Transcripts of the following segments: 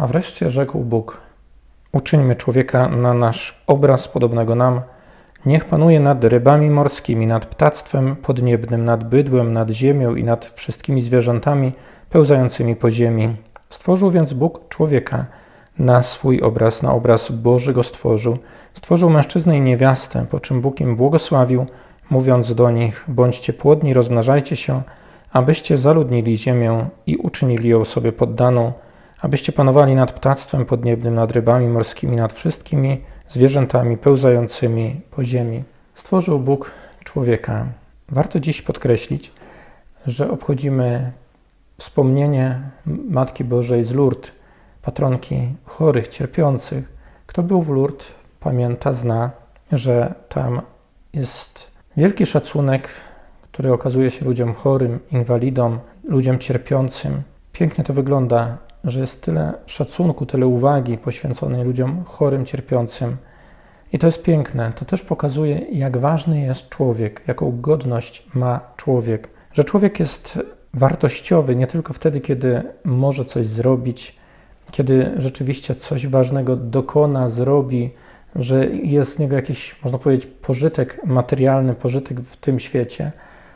A wreszcie rzekł Bóg: Uczyńmy człowieka na nasz obraz podobnego nam. Niech panuje nad rybami morskimi, nad ptactwem podniebnym, nad bydłem, nad ziemią i nad wszystkimi zwierzętami pełzającymi po ziemi. Stworzył więc Bóg człowieka na swój obraz, na obraz Boży go stworzył. Stworzył mężczyznę i niewiastę, po czym Bóg im błogosławił, mówiąc do nich: Bądźcie płodni, rozmnażajcie się, abyście zaludnili ziemię i uczynili ją sobie poddaną, abyście panowali nad ptactwem podniebnym, nad rybami morskimi, nad wszystkimi zwierzętami pełzającymi po ziemi. Stworzył Bóg człowieka. Warto dziś podkreślić, że obchodzimy wspomnienie Matki Bożej z Lourdes, patronki chorych, cierpiących. Kto był w Lourdes, pamięta, zna, że tam jest wielki szacunek, który okazuje się ludziom chorym, inwalidom, ludziom cierpiącym. Pięknie to wygląda, że jest tyle szacunku, tyle uwagi poświęconej ludziom chorym, cierpiącym. I to jest piękne. To też pokazuje, jak ważny jest człowiek, jaką godność ma człowiek. Że człowiek jest wartościowy nie tylko wtedy, kiedy może coś zrobić, kiedy rzeczywiście coś ważnego dokona, zrobi, że jest z niego jakiś, można powiedzieć, pożytek materialny, pożytek w tym świecie,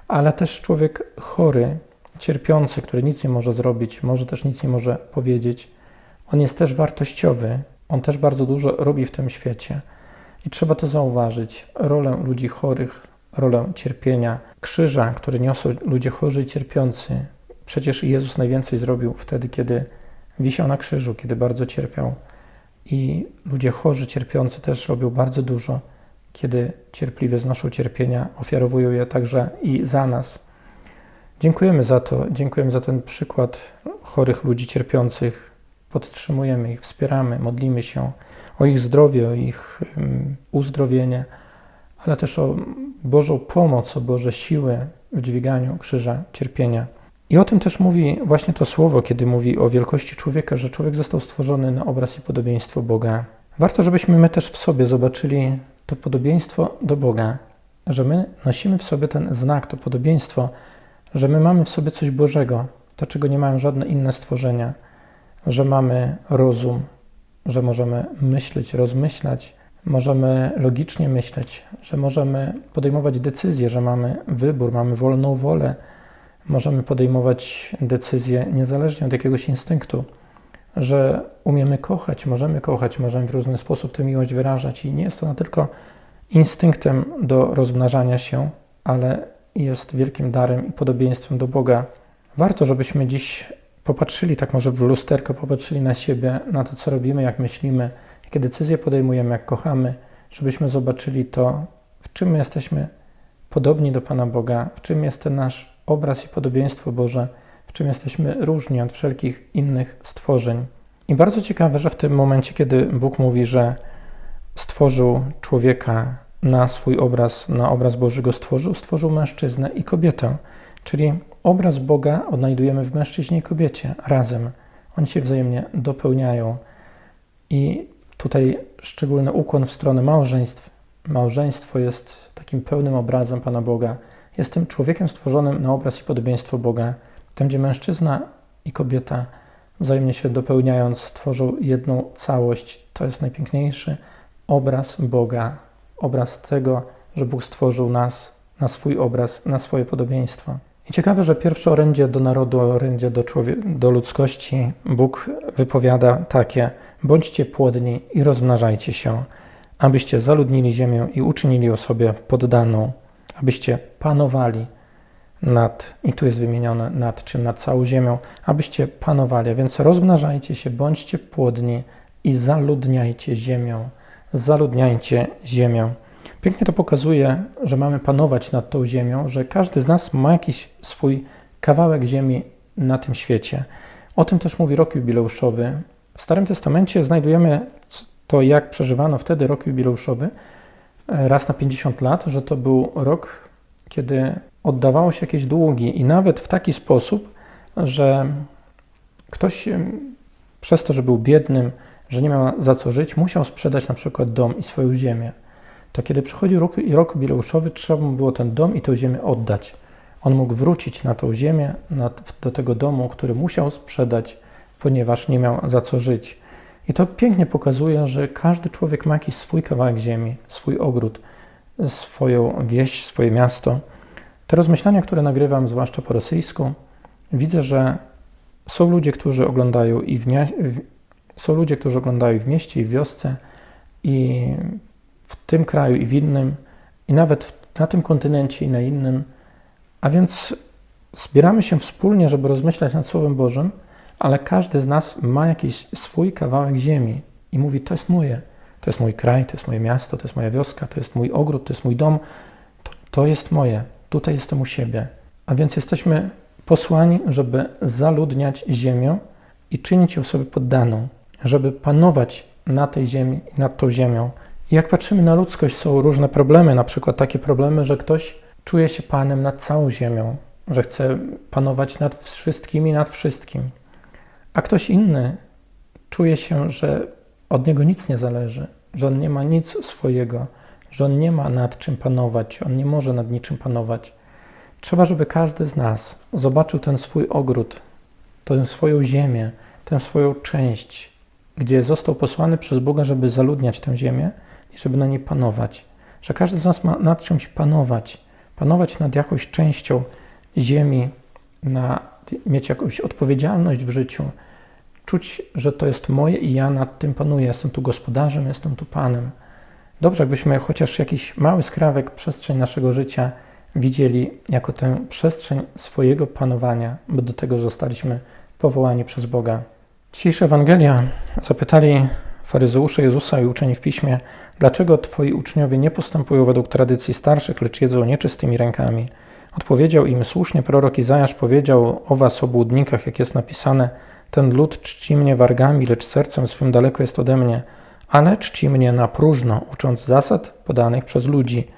ale też człowiek chory, cierpiący, który nic nie może zrobić, może też nic nie może powiedzieć. On jest też wartościowy, on też bardzo dużo robi w tym świecie. I trzeba to zauważyć. Rolę ludzi chorych, rolę cierpienia, krzyża, który niosą ludzie chorzy i cierpiący. Przecież Jezus najwięcej zrobił wtedy, kiedy wisiał na krzyżu, kiedy bardzo cierpiał. I ludzie chorzy, cierpiący też robią bardzo dużo, kiedy cierpliwie znoszą cierpienia, ofiarowują je także i za nas. Dziękujemy za to, dziękujemy za ten przykład chorych ludzi cierpiących. Podtrzymujemy ich, wspieramy, modlimy się o ich zdrowie, o ich uzdrowienie, ale też o Bożą pomoc, o Boże siły w dźwiganiu krzyża cierpienia. I o tym też mówi właśnie to słowo, kiedy mówi o wielkości człowieka, że człowiek został stworzony na obraz i podobieństwo Boga. Warto, żebyśmy my też w sobie zobaczyli to podobieństwo do Boga, że my nosimy w sobie ten znak, to podobieństwo, że my mamy w sobie coś Bożego, to czego nie mają żadne inne stworzenia, że mamy rozum, że możemy myśleć, rozmyślać, możemy logicznie myśleć, że możemy podejmować decyzje, że mamy wybór, mamy wolną wolę, możemy podejmować decyzje niezależnie od jakiegoś instynktu, że umiemy kochać, możemy kochać, możemy w różny sposób tę miłość wyrażać i nie jest ona tylko instynktem do rozmnażania się, ale jest wielkim darem i podobieństwem do Boga. Warto, żebyśmy dziś popatrzyli tak może w lusterko, popatrzyli na siebie, na to, co robimy, jak myślimy, jakie decyzje podejmujemy, jak kochamy, żebyśmy zobaczyli to, w czym my jesteśmy podobni do Pana Boga, w czym jest ten nasz obraz i podobieństwo Boże, w czym jesteśmy różni od wszelkich innych stworzeń. I bardzo ciekawe, że w tym momencie, kiedy Bóg mówi, że stworzył człowieka na swój obraz, na obraz Boży go stworzył, stworzył mężczyznę i kobietę. Czyli obraz Boga odnajdujemy w mężczyźnie i kobiecie razem. Oni się wzajemnie dopełniają. I tutaj szczególny ukłon w stronę małżeństw. Małżeństwo jest takim pełnym obrazem Pana Boga. Jest tym człowiekiem stworzonym na obraz i podobieństwo Boga. Tam, gdzie mężczyzna i kobieta wzajemnie się dopełniając, tworzą jedną całość. To jest najpiękniejszy obraz Boga, obraz tego, że Bóg stworzył nas na swój obraz, na swoje podobieństwo. I ciekawe, że pierwsze orędzie do narodu, orędzie do, do ludzkości Bóg wypowiada takie: bądźcie płodni i rozmnażajcie się, abyście zaludnili ziemię i uczynili ją sobie poddaną, abyście panowali nad, i tu jest wymienione nad czym, nad całą ziemią, abyście panowali, więc rozmnażajcie się, bądźcie płodni i zaludniajcie ziemię, zaludniajcie ziemię. Pięknie to pokazuje, że mamy panować nad tą ziemią, że każdy z nas ma jakiś swój kawałek ziemi na tym świecie. O tym też mówi rok jubileuszowy. W Starym Testamencie znajdujemy to, jak przeżywano wtedy rok jubileuszowy, e, raz na 50 lat, że to był rok, kiedy oddawało się jakieś długi i nawet w taki sposób, że ktoś przez to, że był biednym, że nie miał za co żyć, musiał sprzedać na przykład dom i swoją ziemię to kiedy przychodził rok, rok trzeba mu było ten dom i tę ziemię oddać. On mógł wrócić na tą ziemię, na, do tego domu, który musiał sprzedać, ponieważ nie miał za co żyć. I to pięknie pokazuje, że każdy człowiek ma jakiś swój kawałek ziemi, swój ogród, swoją wieś, swoje miasto. Te rozmyślania, które nagrywam, zwłaszcza po rosyjsku, widzę, że są ludzie, którzy oglądają i w są ludzie, którzy oglądają w mieście, i w wiosce, i w tym kraju, i w innym, i nawet na tym kontynencie, i na innym. A więc zbieramy się wspólnie, żeby rozmyślać nad Słowem Bożym, ale każdy z nas ma jakiś swój kawałek ziemi i mówi: To jest moje, to jest mój kraj, to jest moje miasto, to jest moja wioska, to jest mój ogród, to jest mój dom, to, to jest moje, tutaj jestem u siebie. A więc jesteśmy posłani, żeby zaludniać ziemię i czynić ją sobie poddaną, żeby panować na tej ziemi i nad tą ziemią. Jak patrzymy na ludzkość, są różne problemy, na przykład takie problemy, że ktoś czuje się panem nad całą ziemią, że chce panować nad wszystkimi, nad wszystkim, a ktoś inny czuje się, że od niego nic nie zależy, że on nie ma nic swojego, że on nie ma nad czym panować, on nie może nad niczym panować. Trzeba, żeby każdy z nas zobaczył ten swój ogród, tę swoją ziemię, tę swoją część, gdzie został posłany przez Boga, żeby zaludniać tę ziemię i żeby na niej panować. Że każdy z nas ma nad czymś panować, panować nad jakąś częścią ziemi, na, mieć jakąś odpowiedzialność w życiu, czuć, że to jest moje i ja nad tym panuję. Jestem tu gospodarzem, jestem tu panem. Dobrze, jakbyśmy chociaż jakiś mały skrawek przestrzeń naszego życia widzieli jako tę przestrzeń swojego panowania, bo do tego zostaliśmy powołani przez Boga. Dzisiejsza Ewangelia zapytali faryzeusze Jezusa i uczeni w piśmie, dlaczego twoi uczniowie nie postępują według tradycji starszych, lecz jedzą nieczystymi rękami. Odpowiedział im słusznie prorok Izajasz powiedział o was, obłudnikach, jak jest napisane, ten lud czci mnie wargami, lecz sercem swym daleko jest ode mnie, ale czci mnie na próżno, ucząc zasad podanych przez ludzi.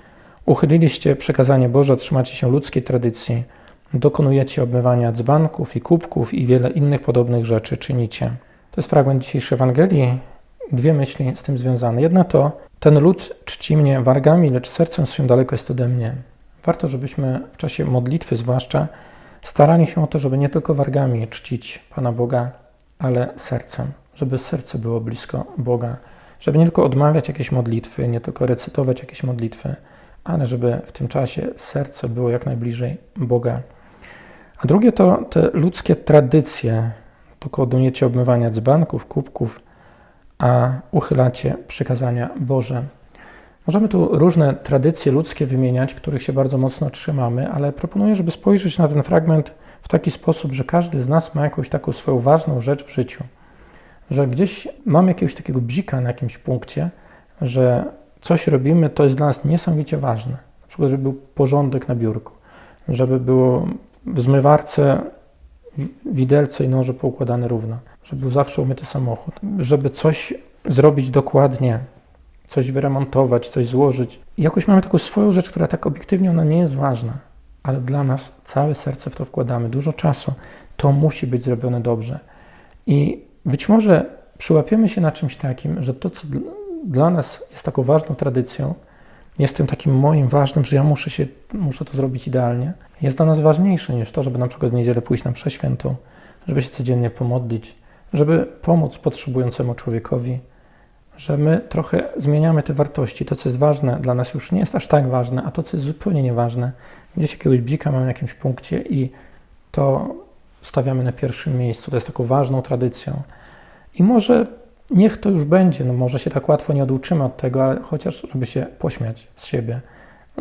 Uchyliliście przekazanie Boże, trzymacie się ludzkiej tradycji, dokonujecie obmywania dzbanków i kubków i wiele innych podobnych rzeczy czynicie. To jest fragment dzisiejszej Ewangelii. Dwie myśli z tym związane. Jedna to, ten lud czci mnie wargami, lecz sercem swym daleko jest ode mnie. Warto, żebyśmy w czasie modlitwy zwłaszcza starali się o to, żeby nie tylko wargami czcić Pana Boga, ale sercem, żeby serce było blisko Boga, żeby nie tylko odmawiać jakieś modlitwy, nie tylko recytować jakieś modlitwy, ale żeby w tym czasie serce było jak najbliżej Boga. A drugie to te ludzkie tradycje, dokonujecie obmywania dzbanków, kubków, a uchylacie przykazania Boże. Możemy tu różne tradycje ludzkie wymieniać, których się bardzo mocno trzymamy, ale proponuję, żeby spojrzeć na ten fragment w taki sposób, że każdy z nas ma jakąś taką swoją ważną rzecz w życiu. Że gdzieś mamy jakiegoś takiego bzika na jakimś punkcie, że coś robimy, to jest dla nas niesamowicie ważne. Na przykład, żeby był porządek na biurku, żeby było w zmywarce widelce i noże poukładane równo, żeby był zawsze umyty samochód, żeby coś zrobić dokładnie, coś wyremontować, coś złożyć. I jakoś mamy taką swoją rzecz, która tak obiektywnie ona nie jest ważna, ale dla nas całe serce w to wkładamy, dużo czasu. To musi być zrobione dobrze. I być może przyłapiemy się na czymś takim, że to, co dla nas jest taką ważną tradycją, jest tym takim moim ważnym, że ja muszę, się, muszę to zrobić idealnie, jest dla nas ważniejsze niż to, żeby na przykład w niedzielę pójść na przeświętą, żeby się codziennie pomodlić, żeby pomóc potrzebującemu człowiekowi, że my trochę zmieniamy te wartości. To, co jest ważne dla nas już nie jest aż tak ważne, a to, co jest zupełnie nieważne, gdzieś jakiegoś bzika mamy na jakimś punkcie i to stawiamy na pierwszym miejscu. To jest taką ważną tradycją. I może niech to już będzie, no może się tak łatwo nie oduczymy od tego, ale chociaż, żeby się pośmiać z siebie,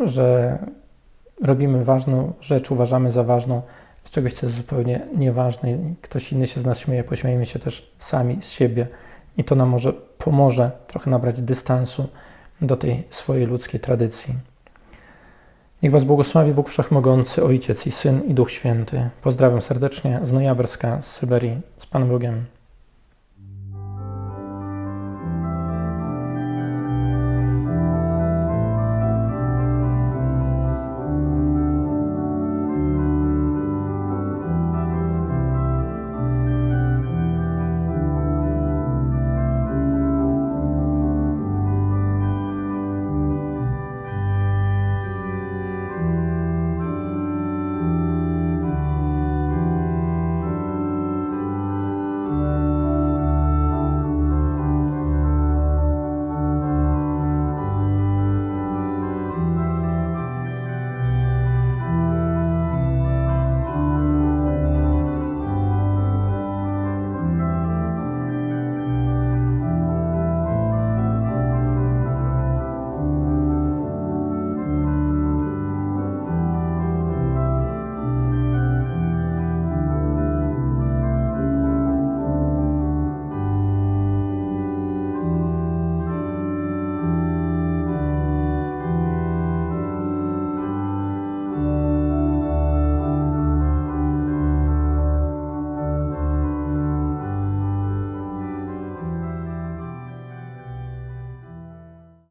że robimy ważną rzecz, uważamy za ważną, z czegoś, co jest zupełnie nieważne ktoś inny się z nas śmieje, pośmiejmy się też sami z siebie i to nam może pomoże trochę nabrać dystansu do tej swojej ludzkiej tradycji. Niech Was błogosławi Bóg Wszechmogący, Ojciec i Syn i Duch Święty. Pozdrawiam serdecznie z Nojabrska, z Syberii, z Panem Bogiem.